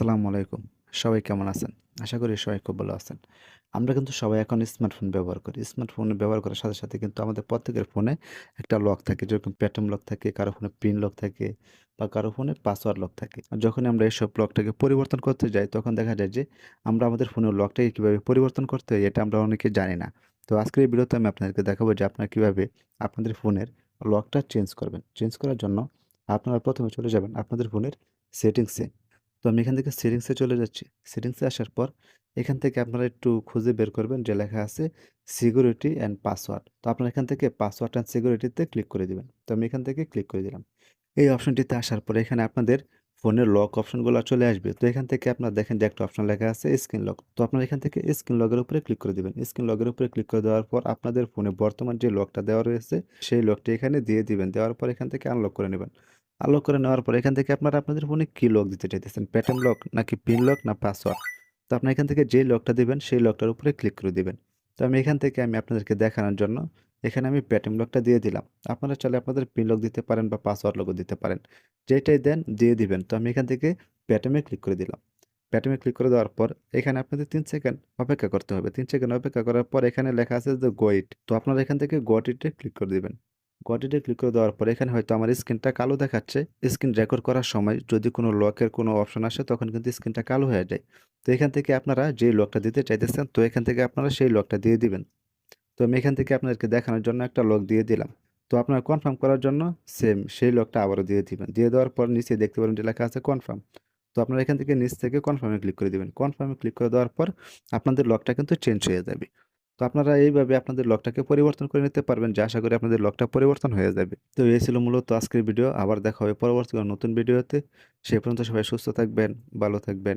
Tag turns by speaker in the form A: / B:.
A: আসসালামু আলাইকুম। সবাই কেমন আছেন? আশা করি সবাই খুব ভালো আছেন। আমরা কিন্তু সবাই এখন স্মার্টফোন ব্যবহার করি। স্মার্টফোন ব্যবহার করার সাথে সাথে কিন্তু আমাদের প্রত্যেকের ফোনে একটা লক থাকে। যেরকম প্যাটার্ন লক থাকে, কারও ফোনে পিন লক থাকে বা কারও ফোনে পাসওয়ার্ড লক থাকে। যখন আমরা এইসব লকটাকে পরিবর্তন করতে যাই, তখন দেখা যায় যে আমরা আমাদের ফোনের লকটাকে কীভাবে পরিবর্তন করতে হয়, এটা আমরা অনেকে জানি না। তো আজকের এই ভিডিওতে আমি আপনাদেরকে দেখাবো যে আপনারা কীভাবে আপনাদের ফোনের লকটা চেঞ্জ করবেন। চেঞ্জ করার জন্য আপনারা প্রথমে চলে যাবেন আপনাদের ফোনের সেটিংসে তো আমি এখান থেকে সেটিংসে চলে যাচ্ছি। সেটিংসে আসার পর এখান থেকে আপনারা একটু খুঁজে বের করবেন যে লেখা আছে সিকিউরিটি অ্যান্ড পাসওয়ার্ড তো আপনারা এখান থেকে পাসওয়ার্ড অ্যান্ড সিকিউরিটিতে ক্লিক করে দিবেন। তো আমি এখান থেকে ক্লিক করে দিলাম। এই অপশনটিতে আসার পরে এখানে আপনাদের ফোনের লক অপশনগুলো চলে আসবে। তো এখান থেকে আপনারা দেখেন যে একটা অপশন লেখা আছে স্ক্রিন লক তো আপনারা এখান থেকে স্ক্রিন লগের উপরে ক্লিক করে দিবেন। স্ক্রিন লগের উপরে ক্লিক করে দেওয়ার পর আপনাদের ফোনে বর্তমান যে লকটা দেওয়া রয়েছে, সেই লকটি এখানে দিয়ে দিবেন। দেওয়ার পর এখান থেকে আনলক করে নেবেন। আনলক করে নেওয়ার পর এখান থেকে আপনারা আপনাদের ফোনে কী লক দিতে চাইতেছেন? প্যাটার্ন লক নাকি পিন লক না পাসওয়ার্ড তো আপনি এখান থেকে যে লকটা দিবেন, সেই লকটার উপরে ক্লিক করে দিবেন। তো আমি এখান থেকে আমি আপনাদেরকে দেখানোর জন্য এখানে আমি প্যাটার্ন লকটা দিয়ে দিলাম। আপনারা চাইলে আপনাদের পিন লক দিতে পারেন বা পাসওয়ার্ড লগও দিতে পারেন। যেটাই দেন, দিয়ে দিবেন। তো আমি এখান থেকে প্যাটার্নে ক্লিক করে দিলাম। প্যাটার্নে ক্লিক করে দেওয়ার পর এখানে আপনাদের তিন সেকেন্ড অপেক্ষা করতে হবে। তিন সেকেন্ড অপেক্ষা করার পর এখানে লেখা আছে যে গোইট তো আপনারা এখান থেকে গোট ইটে ক্লিক করে দিবেন। গটিতে ক্লিক করে দেওয়ার পর এখানে হয়তো আমার স্ক্রিনটা কালো দেখাচ্ছে। স্ক্রিন রেকর্ড করার সময় যদি কোনো লকের কোনো অপশন আসে তখন কিন্তু স্ক্রিনটা কালো হয়ে যায়। তো এখান থেকে আপনারা যে লকটা দিতে চাইতেছেন, তো এখান থেকে আপনারা সেই লকটা দিয়ে দিবেন। তো আমি এখান থেকে আপনাদেরকে দেখানোর জন্য একটা লক দিয়ে দিলাম। তো আপনারা কনফার্ম করার জন্য সেম সেই লকটা আবারও দিয়ে দিবেন। দিয়ে দেওয়ার পর নিচে দেখতে পারেন যে লেখা আছে কনফার্ম তো আপনারা এখান থেকে নিচ থেকে কনফার্মে ক্লিক করে দিবেন। কনফার্মে ক্লিক করে দেওয়ার পর আপনাদের লকটা কিন্তু চেঞ্জ হয়ে যাবে। তো আপনারা এইভাবে আপনাদের লকটাকে পরিবর্তন করে নিতে পারবেন, যে আশা করি আপনাদের লকটা পরিবর্তন হয়ে যাবে। তো এই ছিল মূলত আজকের ভিডিও, আবার দেখা হবে পরবর্তী নতুন ভিডিওতে। সে পর্যন্ত সবাই সুস্থ থাকবেন, ভালো থাকবেন।